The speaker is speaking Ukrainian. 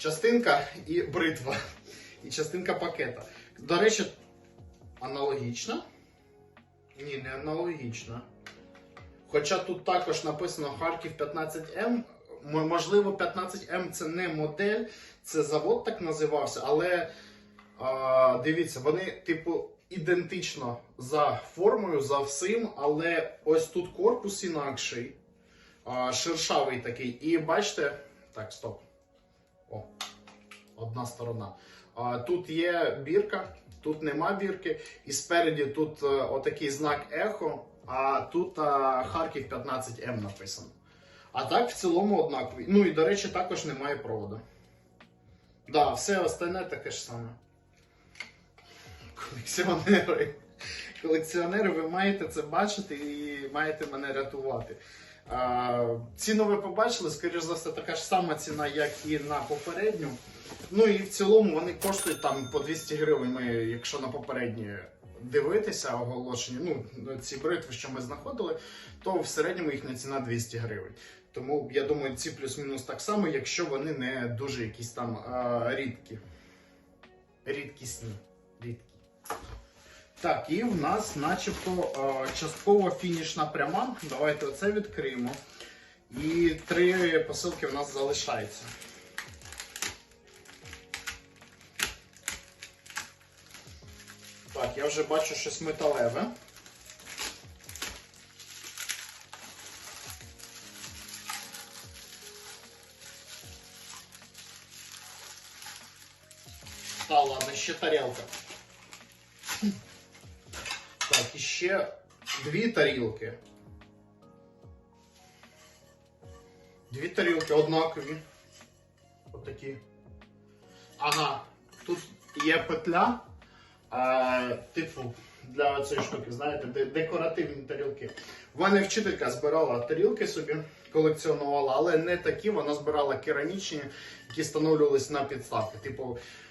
частинка і бритва. І частинка пакета. До речі, аналогічна? Ні, не аналогічна. Хоча тут також написано Харків 15М. Можливо, 15М це не модель, це завод так називався, але а, дивіться, вони, типу, ідентично за формою, за всім, але ось тут корпус інакший, а, шершавий такий. І бачите, так, стоп. Одна сторона. Тут є бірка, тут нема бірки, і спереді тут е, отакий знак ехо, а тут е, Харків 15М написано. А так в цілому однакові. Ну і до речі, також немає проводу. Да, все остальне таке ж саме. Колекціонери. Колекціонери, ви маєте це бачити і маєте мене рятувати. Ціну ви побачили, скоріш за все, така ж сама ціна, як і на попередню. Ну і в цілому вони коштують там по 200 гривень. Ми, якщо на попередні дивитися оголошення, ну ці бритви, що ми знаходили, то в середньому їхня ціна 200 гривень. Тому я думаю, ці плюс-мінус так само, якщо вони не дуже якісь там а, рідкі. Рідкісні. Рідкі. Так, і в нас начебто а, частково фінішна пряма. Давайте оце відкриємо. І три посилки в нас залишаються. Так, я вже бачу щось металеве. Та ладно, ще тарілка. Так, і ще дві тарілки. Дві тарілки однакові. Отакі. Ага, тут є петля. А, типу, для цієї штуки, знаєте, де- декоративні тарілки. В мене вчителька збирала тарілки собі, колекціонувала, але не такі, вона збирала керамічні, які встановлювалися на підставки. Типу,